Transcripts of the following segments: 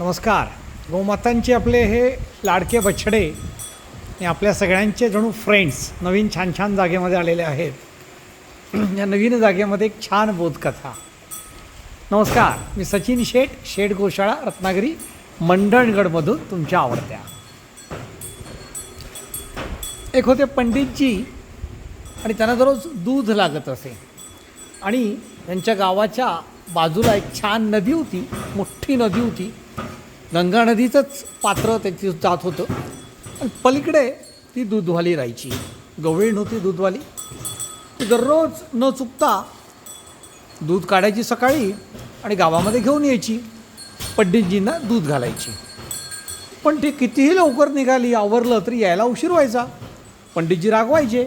नमस्कार. गोमातांचे आपले हे लाडके बछडे हे आपल्या सगळ्यांचे जणू फ्रेंड्स नवीन छान छान जागेमध्ये आलेले आहेत. या नवीन जागेमध्ये एक छान बोधकथा. नमस्कार मी सचिन शेठ शेठ गोशाळा रत्नागिरी मंडणगडमधून तुमच्या आवडत्या. एक होते पंडितजी आणि त्यांना दररोज दूध लागत असे. आणि त्यांच्या गावाच्या बाजूला एक छान नदी होती मोठी नदी होती. गंगा नदीचंच पात्र त्याची जात होतं. आणि पलीकडे ती दूधवाली राहायची. गवळी नव्हती दूधवाली. ती दररोज न चुकता दूध काढायची सकाळी आणि गावामध्ये घेऊन यायची. पंडितजींना दूध घालायची. पण ती कितीही लवकर निघाली आवरलं तरी यायला उशीर व्हायचा. पंडितजी रागवायचे.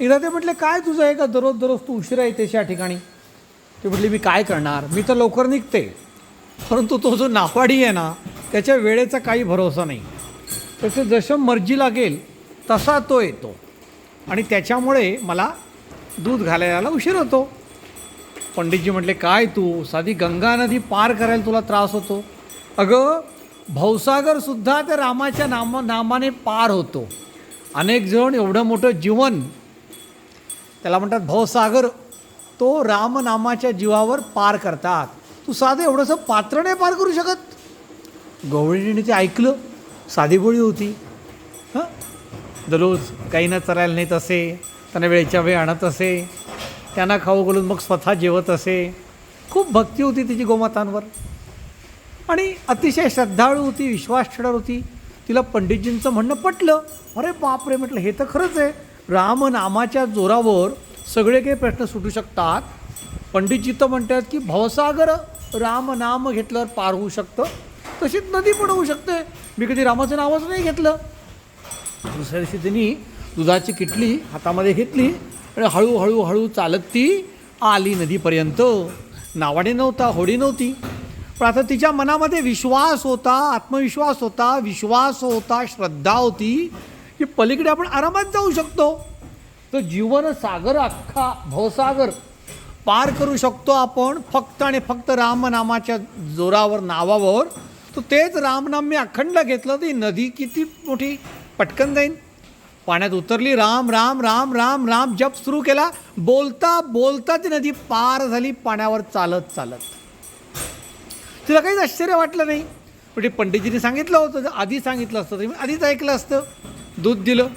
एकदा ते म्हटले काय तुझं आहे का? दररोज दररोज तू उशिरा येतेस या ठिकाणी. ते म्हटले मी काय करणार? मी तर लवकर निघते. परंतु तो जो नाफाडी आहे ना त्याच्या वेळेचा काही भरोसा नाही. त्याचं जसं मर्जी लागेल तसा तो येतो. आणि त्याच्यामुळे मला दूध घालायला उशीर होतो. पंडितजी म्हटले काय तू? साधी गंगा नदी पार करायला तुला त्रास होतो. अगं भवसागरसुद्धा त्या रामाच्या नामा नामाने पार होतो. अनेक जण एवढं मोठं जीवन त्याला म्हणतात भवसागर तो रामनामाच्या जीवावर पार करतात. तू साधं एवढंसं पात्र नाही पार करू शकत. गवळीने ते ऐकलं साधी गोळी होती. हां? दररोज ना चरायला नेत असे त्यांना वेळच्या वेळ आणत असे त्यांना खाऊ घालून मग स्वतः जेवत असे. खूप भक्ती होती तिची गोमातांवर. आणि अतिशय श्रद्धाळू होती विश्वास ठेवणार होती. तिला पंडितजींचं म्हणणं पटलं. अरे बापरे म्हटलं हे तर खरंच आहे. रामनामाच्या जोरावर सगळे काही प्रश्न सुटू शकतात. पंडितजी तर म्हणतात की भवसागर राम नाम घेतल्यावर पार होऊ शकतं. तशीच नदी पण होऊ शकते. मी कधी रामाचं नावच नाही घेतलं. दुसऱ्या दिवशी त्यांनी दुधाची किटली हातामध्ये घेतली आणि हळूहळू हळू चालत ती आली नदीपर्यंत. नावाने नव्हता होडी नव्हती. पण आता तिच्या मनामध्ये विश्वास होता आत्मविश्वास होता विश्वास होता श्रद्धा होती की पलीकडे आपण आरामात जाऊ शकतो. तर जीवन सागर अख्खा भवसागर पार करू शकतो आपण फक्त आणि फक्त रामनामाच्या जोरावर नावावर. तर तेच रामनाम मी अखंड घेतलं ती नदी किती मोठी पटकन जाईन. पाण्यात उतरली राम राम राम राम राम जप सुरू केला. बोलता बोलता ती नदी पार झाली पाण्यावर चालत चालत. तिला काहीच आश्चर्य वाटलं नाही. पण ते पंडितजीने सांगितलं होतं जर आधी सांगितलं असतं तरी मी आधीच ऐकलं असतं. दूध दिलं.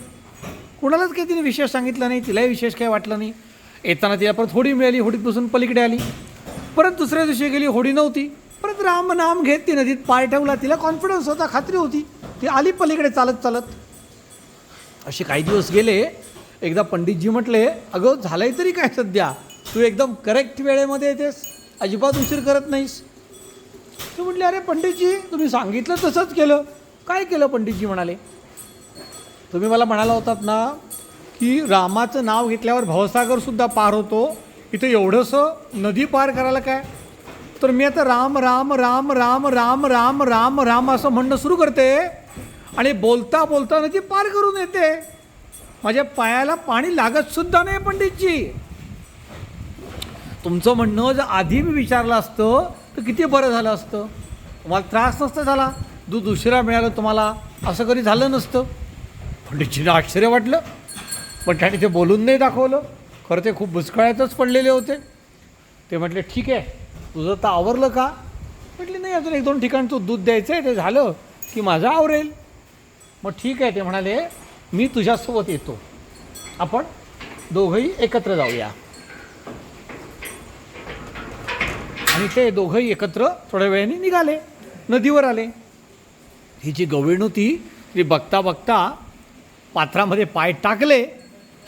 कुणालाच काही तिने विशेष सांगितलं नाही तिलाही विशेष काही वाटलं नाही. येताना तिला परत होडी मिळाली होडीत बसून पलीकडे आली. परत दुसऱ्या दिवशी गेली होडी नव्हती. परत राम नाम घेत ती नदीत पाय ठेवला तिला कॉन्फिडन्स होता खात्री होती. ती आली पलीकडे चालत चालत. असे काही दिवस गेले एकदा पंडितजी म्हटले अगं झालंय तरी काय सध्या? तू एकदम करेक्ट वेळेमध्ये येतेस अजिबात उशीर करत नाहीस. तू म्हटले अरे पंडितजी तुम्ही सांगितलं तसंच केलं. काय केलं? पंडितजी म्हणाले. तुम्ही मला म्हणाला होतात ना की रामाचं नाव घेतल्यावर भवसागरसुद्धा पार होतो. इथं एवढंसं नदी पार करायला काय? तर मी आता राम राम राम राम राम राम राम राम असं म्हणणं सुरू करते आणि बोलता बोलता नदी पार करून येते. माझ्या पायाला पाणी लागतसुद्धा नाही पंडितजी. तुमचं म्हणणं जर आधी मी विचारलं असतं तर किती बरं झालं असतं? तुम्हाला त्रास नसता झाला? दूध उशिरा मिळालं तुम्हाला? असं कधी झालं नसतं? पंडितजीनं आश्चर्य वाटलं. पण त्याने ते बोलून नाही दाखवलं. खरं ते खूप बुचकळ्यातच पडलेले होते. ते म्हटले ठीक आहे तुझं तर आवरलं का? म्हटले नाही अजून एक दोन ठिकाणचं दूध द्यायचं आहे ते झालं की माझं आवरेल. मग ठीक आहे ते म्हणाले मी तुझ्यासोबत येतो. आपण दोघंही एकत्र जाऊया. आणि ते दोघंही एकत्र थोड्या वेळाने निघाले. नदीवर आले. ही जी गवळण होती ती बघता बघता पात्रामध्ये पाय टाकले.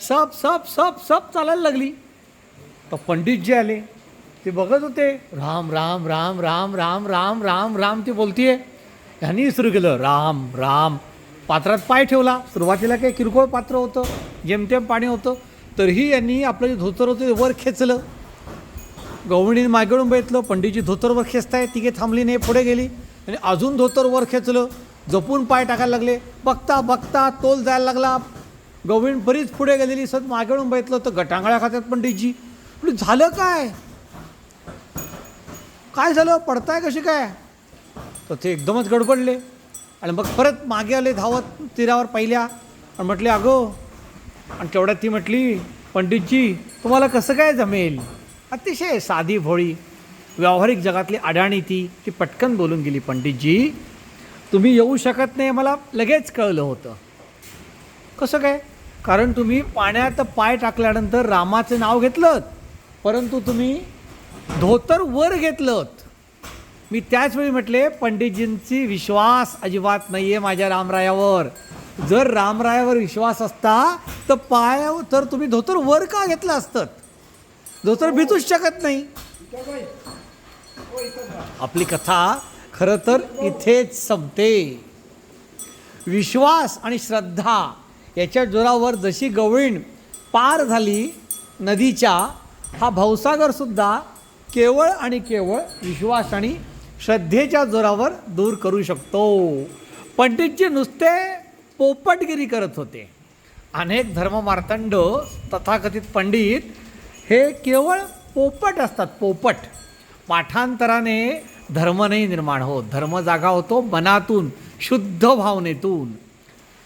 सब सब सब सब चालायला लागली. तर पंडित जे आले ते बघत होते राम राम राम राम राम राम राम राम ते बोलतीये. ह्यांनी सुरू केलं राम राम. पात्रात पाय ठेवला. सुरुवातीला काही किरकोळ पात्र होतं जेमतेम पाणी होतं तरीही यांनी आपलं जे धोतर होतं ते वर खेचलं. गवळणीने मागेडून बघितलं पंडितजी धोतर वर खेचताय तिघे थांबली नाही पुढे गेली. आणि अजून धोतर वर खेचलं जपून पाय टाकायला लागले. बघता बघता तोल जायला लागला. गव्हर्मेंट बरीच पुढे गेलेली सत मागेवरून बघितलं तर गटांगळ्या खात्यात पंडितजी म्हटलं झालं काय? काय झालं? पडताय कशी काय? तर ते एकदमच गडबडले. आणि मग परत मागे आले धावत तीरावर पहिल्या. आणि म्हटले अगो. आणि तेवढ्यात ती म्हटली पंडितजी तुम्हाला कसं काय जमेल? अतिशय साधी भोळी व्यावहारिक जगातली अडाणी ती ती पटकन बोलून गेली पंडितजी तुम्ही येऊ शकत नाही मला लगेच कळलं होतं. कसं काय? कारण तुम्ही पाण्यात पाय टाकल्यानंतर रामाचं नाव घेतलं परंतु तुम्ही धोतर वर घेतलं. मी त्याचवेळी म्हटले पंडितजींची विश्वास अजिबात नाही आहे माझ्या रामरायावर. जर रामरायावर विश्वास असता तर पाय तर तुम्ही धोतर वर का घेतलं असतं? धोतर भिजूच शकत नाही. आपली कथा खरं तर इथेच संपते. विश्वास आणि श्रद्धा याच्या जोरावर जशी गवळीण पार झाली नदीच्या हा भवसागरसुद्धा केवळ आणि केवळ विश्वास आणि श्रद्धेच्या जोरावर दूर करू शकतो. पंडितजी नुसते पोपटगिरी करत होते. अनेक धर्ममार्तंड तथाकथित पंडित हे केवळ पोपट असतात पोपट. पाठांतराने धर्म नाही निर्माण होत. धर्म जागा होतो मनातून शुद्ध भावनेतून.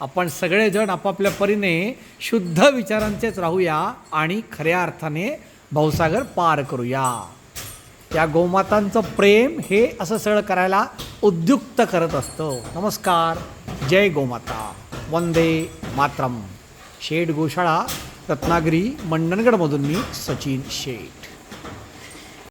आपण सगळेजण आपापल्या परीने शुद्ध विचारांचेच राहूया आणि खऱ्या अर्थाने भाऊसागर पार करूया. या गोमातांचं प्रेम हे असं सगळं करायला उद्युक्त करत असतं. नमस्कार जय गोमाता. वंदे मातरम. शेठ गोशाळा रत्नागिरी मंडणगडमधून मी सचिन शेठ.